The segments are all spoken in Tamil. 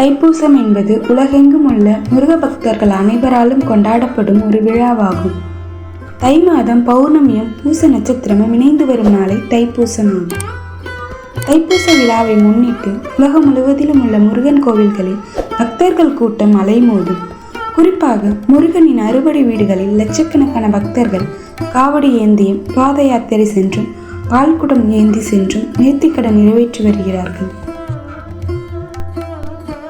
தைப்பூசம் என்பது உலகெங்கும் உள்ள முருக பக்தர்கள் அனைவராலும் கொண்டாடப்படும் ஒரு விழாவாகும். தை மாதம் பௌர்ணமியும் பூச நட்சத்திரமும் இணைந்து வரும் நாளை தைப்பூசம் ஆகும் தைப்பூச விழாவை முன்னிட்டு உலகம் முழுவதிலும் உள்ள முருகன் கோவில்களில் பக்தர்கள் கூட்டம் அலைமோதும். குறிப்பாக முருகனின் அறுபடை வீடுகளில் லட்சக்கணக்கான பக்தர்கள் காவடி ஏந்தியும் பாத யாத்திரை சென்றும் பால்குடம் ஏந்தி சென்றும் நேர்த்திக்கடன் நிறைவேற்றி வருகிறார்கள்.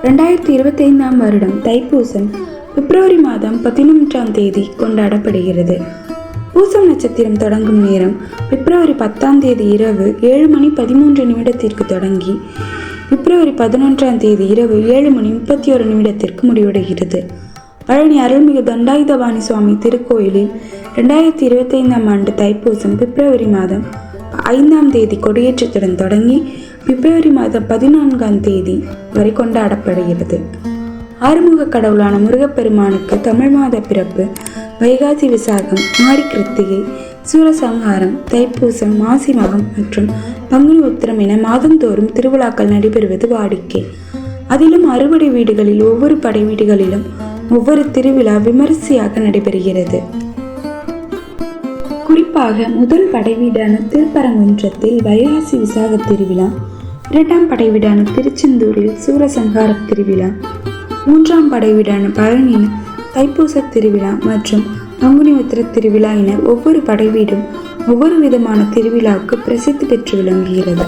ரெண்டாயிரத்தி இருபத்தி ஐந்தாம் வருடம் தைப்பூசம் பிப்ரவரி மாதம் பதினொன்றாம் தேதி கொண்டாடப்படுகிறது. பூசம் நட்சத்திரம் தொடங்கும் நேரம் பிப்ரவரி பத்தாம் தேதி இரவு ஏழு மணி பதிமூன்று நிமிடத்திற்கு தொடங்கி பிப்ரவரி பதினொன்றாம் தேதி இரவு ஏழு மணி முப்பத்தி ஒரு நிமிடத்திற்கு முடிவடைகிறது. பழனி அருள்மிகு தண்டாயுதபாணி சுவாமி திருக்கோயிலில் ரெண்டாயிரத்தி இருபத்தி ஐந்தாம் ஆண்டு தைப்பூசம் பிப்ரவரி மாதம் ஐந்தாம் தேதி கொடியேற்றத்துடன் தொடங்கி பிப்ரவரி மாதம் பதினான்காம் தேதி வரை கொண்டாடப்படுகிறது. ஆறுமுக கடவுளான முருகப்பெருமானுக்கு தமிழ் மாத பிறப்பு வைகாசி விசாகம் மாரி கிருத்திகை சூரசம்ஹாரம் தைப்பூசம் மாசி மகம் மற்றும் பங்குனி உத்திரம் என மாதந்தோறும் திருவிழாக்கள் நடைபெறுவது வாடிக்கை. அதிலும் அறுவடை வீடுகளில் ஒவ்வொரு படை வீடுகளிலும் ஒவ்வொரு திருவிழா விமரிசையாக நடைபெறுகிறது. குறிப்பாக முதல் படைவீடான திருப்பரங்குன்றத்தில் வைகாசி விசாக திருவிழா இரண்டாம் படைவீடான திருச்செந்தூரில் சூரசங்கார திருவிழா மூன்றாம் படைவீடான பழனியில் தைப்பூச திருவிழா மற்றும் பங்குனி உத்திர திருவிழா என ஒவ்வொரு படைவீடும் ஒவ்வொரு விதமான திருவிழாவுக்கு பிரசித்தி பெற்று விளங்குகிறது.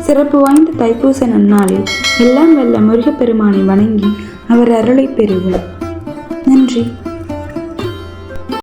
சிறப்பு வாய்ந்த தைப்பூச நன்னாளில் எல்லாம் வல்ல முருகப்பெருமானை வணங்கி அவர் அருளை பெறுவோம். நன்றி.